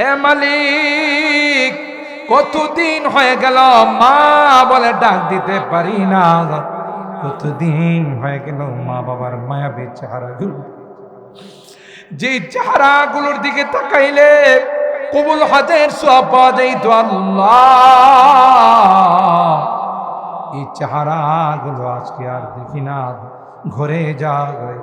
হে মালিক, কতদিন হয়ে গেল? মা বলে ডাক দিতে পারি না। কতদিন হয়ে গেল? মা বাবার মায়াবী চেহারাগুলো। যে চেহারাগুলোর দিকে তাকাইলে কবুল হাতের সব পাওয়া যাইতো আল্লাহ। এই চেহারাগুলো আজকে আর দেখি না। ঘরে যায়।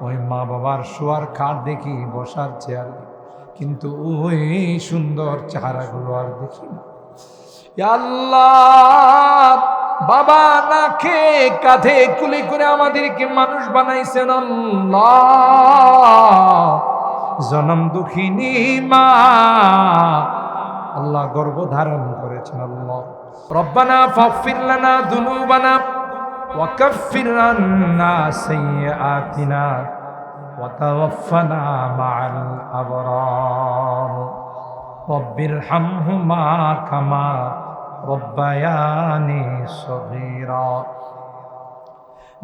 ওই মা বাবার শোয়ার খাট দেখি, বসার চেয়ার। দেখি। কিন্তু ওই সুন্দর চেহারাগুলো আর দেখি না। আল্লাহ, বাবা না খেয়ে কাঁধে কুলি করে আমাদেরকে মানুষ বানাইছেন আল্লাহ। জনম দুঃখিনী মা, আল্লাহ গর্ভ ধারণ করেছেন আল্লাহ। রব্বানা ফাগফির লানা দুনুবানা আন্না সাইয়্যাতিনা। وتوفنا مع الأبرار رب ارحمهما كما ربياني صغيرا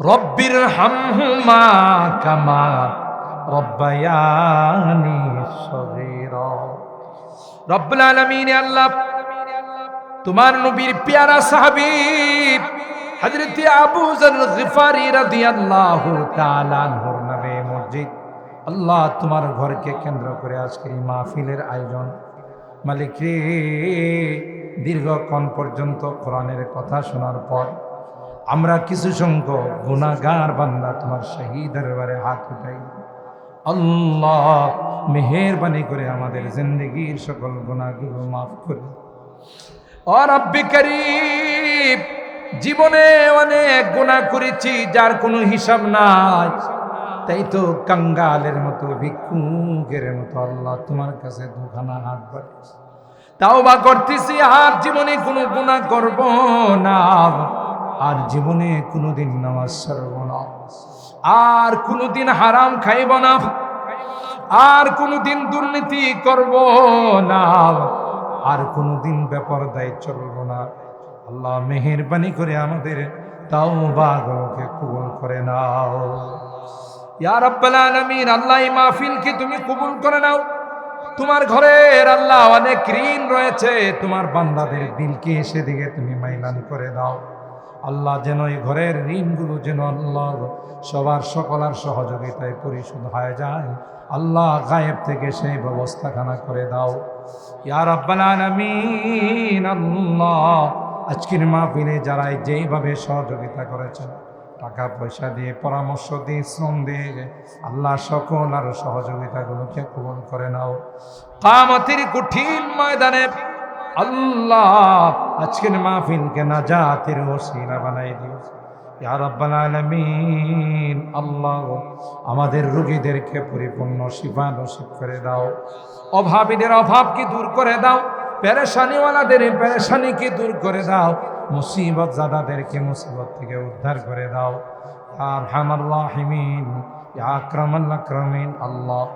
رب ارحمهما كما ربياني صغيرا رب العالمين আল্লাহ তোমার নবীর পেয়ারা সাহাবী হযরত আবু যর গিফারি রাদিয়াল্লাহু তাআলা আনহুর নামে মসজিদ আল্লাহ তোমার ঘরকে কেন্দ্র করে আজকের এই মাহফিলের আয়োজন। মালিক রে, দীর্ঘক্ষণ পর্যন্ত কোরআনের কথা শোনার পর আমরা কিছু সংখ্যক গুণাগার বান্দা তোমার শহীদের বারে হাত উঠাই। আল্লাহ মেহেরবানি করে আমাদের জিন্দগির সকল গুণাগুলো মাফ করে। ও জীবনে অনেক গুণা করেছি, যার কোনো হিসাব নাই। তাই তো কাঙ্গালের মতো, ভিক্ষুকের মতো আল্লাহ তোমার কাছে দুখানা হাত বাড়িয়েছে। তাও বা করতেছি, আর জীবনে কোনো গুণা করব না। আর জীবনে কোনোদিন নামাজ ছাড়ব না। আর কোনোদিন হারাম খাইব না। আর কোনোদিন দুর্নীতি করব না। আর কোনোদিন বেপরদায় চলব না। আল্লাহ মেহেরবানি করে আমাদের তাও বাগুলোকে কবুল করে নাও। ইয়া রাব্বাল আলামিন, আল্লাহ এই মাহফিলকে তুমি কবুল করে নাও। তোমার ঘরের আল্লাহ অনেক ঋণ রয়েছে। তোমার বান্দাদের দিলকে সেদিকে তুমি মাইলান করে দাও। আল্লাহ যেন এই ঘরের ঋণগুলো যেন আল্লাহ সবার সকলার সহযোগিতায় পরিশোধ হয়ে যায়। আল্লাহ গায়েব থেকে সেই ব্যবস্থাখানা করে দাও। ইয়া রাব্বাল আলামিন, আল্লাহ আজকের মাহফিলে যারা যেইভাবে সহযোগিতা করেছেন টাকা পয়সা দিয়ে, পরামর্শ দিয়ে, শ্রম দিয়ে আল্লাহ সকল আর সহযোগিতাগুলোকে কবল করে নাও। কামতির কঠিন ময়দানে আল্লাহ আজকের মাহফিলকে নাজাতের ওসিলা বানাই দিও আল্লাহ আমাদের রোগীদেরকে পরিপূর্ণ শিফা নসিব করে দাও। অভাবীদের অভাবকে দূর করে দাও। পেরেশানিওয়ালাদের পেরেশানিকে দূর করে দাও। মুসিবত জাদাদেরকে মুসিবত থেকে উদ্ধার করে দাও। আর হামাল্লাহিমিন আক্রমণ আক্রমিন, আল্লাহ।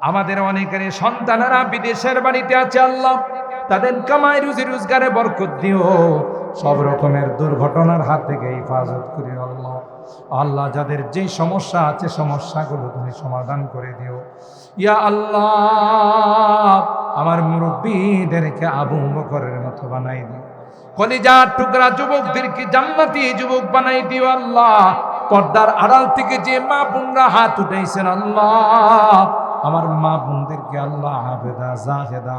আমাদের অনেকের সন্তানেরা বিদেশের বাড়িতে আছে, আল্লাহ। তাদের কামাই রুজি রোজগারে বরকত দিও। সব রকমের দুর্ঘটনার হাত থেকে হেফাজত করি আল্লাহ। আল্লাহ, যাদের যে সমস্যা আছে সমস্যাগুলো তুমি সমাধান করে দিও। ইয়া আল্লাহ, আমার মুরব্বীদেরকে আবু বকরের মতো বানাই দিও। কলিজার টুকরা যুবকদেরকে জান্নাতি যুবক বানাই দিও আল্লাহ। পর্দার আড়াল থেকে যে মা বোনরা হাত উঠাইছেন আল্লাহ, আমার মা বোনদেরকে আল্লাহ হাফেদা, জাহেদা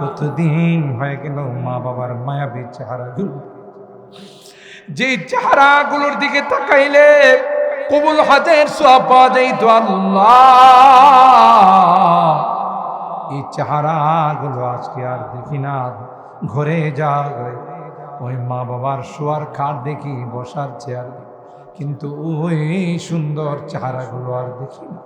কতদিন হয়ে গেল মা বাবার মায়াবী চেহারাগুলো যে চেহারাগুলোর দিকে তাকাইলে কবুল হাতের সব পাওয়া যাইতো আল্লাহ। এই চেহারাগুলো আজকে আর দেখি না। ঘরে যায় ওই মা বাবার শোয়ার খাট দেখি বসার চেয়ার কিন্তু ওই সুন্দর চেহারাগুলো আর দেখি না।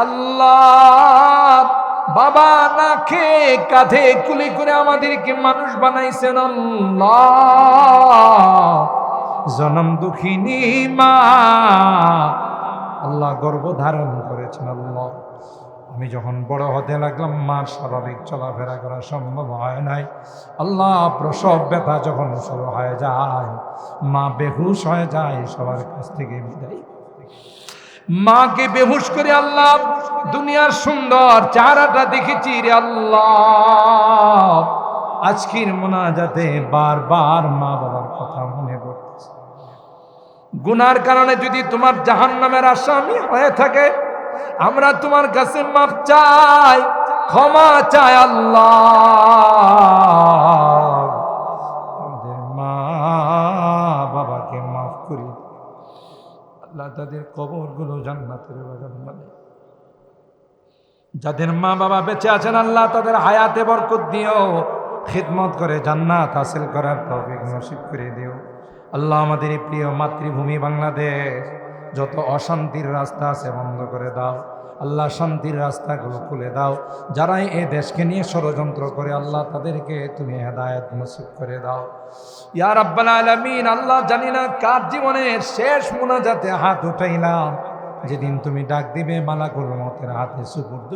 আল্লাহ বাবা না খেয়ে কাঁধে কুলি করে আমাদেরকে মানুষ বানাইছেন আল্লাহ। জনম দুঃখিনী মা। আল্লাহ গর্ভ ধারণ করেছেন আল্লাহ। আমি যখন বড় হতে লাগলাম মার স্বাভাবিক চলাফেরা করা সম্ভব হয় নাই। আল্লাহ প্রসব ব্যথা যখন শুরু হয়ে যায়, মা বেহুশ হয়ে যায়, সবার কাছ থেকে বিদায় মাকে বেহুশ করে আল্লাহ, দুনিয়ার সুন্দর চেহারাটা দেখেছি রে আল্লাহ। আজকের মোনাজাতে বারবার মা বাবার কথা মনে পড়তেছে। গুনার কারণে যদি তোমার জাহান নামের আসামি হয়ে থাকে, আমরা তোমার কাছে মাপ চাই, ক্ষমা চাই আল্লাহ। তাদের কবরগুলো জান্নাতের বাগান মানে যাদের মা বাবা বেঁচে আছেন, আল্লাহ তাদের হায়াতে বরকত দিও, খিদমত করে জান্নাত হাসিল করার তৌফিক নসিব করে দিও। আল্লাহ আমাদের প্রিয় মাতৃভূমি বাংলাদেশ, যত অশান্তির রাস্তা আছে বন্ধ করে দাও। আল্লাহ শান্তির রাস্তাগুলো খুলে দাও। যারাই এই দেশকে নিয়ে ষড়যন্ত্র করে, আল্লাহ তাদেরকে তুমি হেদায়ত নসিব করে দাও। ইয়ার আব্বাল আলমিন, আল্লাহ জানি না কার জীবনের শেষ মোনাজাতে হাত উঠাইলাম। যেদিন তুমি ডাক দিবে, মালাকুল মতের হাতে সুপুর্দ।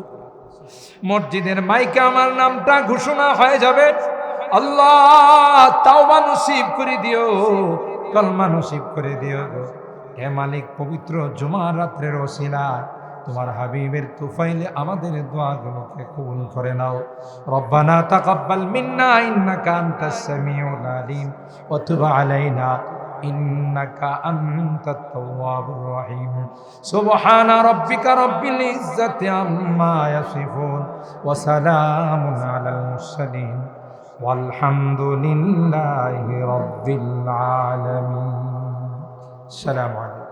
মসজিদের মাইকে আমার নামটা ঘোষণা হয়ে যাবে। আল্লাহ তাওবা নসিব করে দিও, কলমা করে দিও হে মালিক, পবিত্র জুমার রাত্রের ওসিলা তোমার হাবিবের তুফাইলে আমাদের দোয়াগুলোকে কবুল করে নাও রব্বানা তাকাব্বাল মিন্না ইন্নাকা আনতাস সামিউল আলিম ওয়া তুব আলাইনা إنك أنت التواب الرحيم سبحان ربك رب العزة عما يصفون وسلام على المرسلين والحمد لله رب العالمين السلام عليكم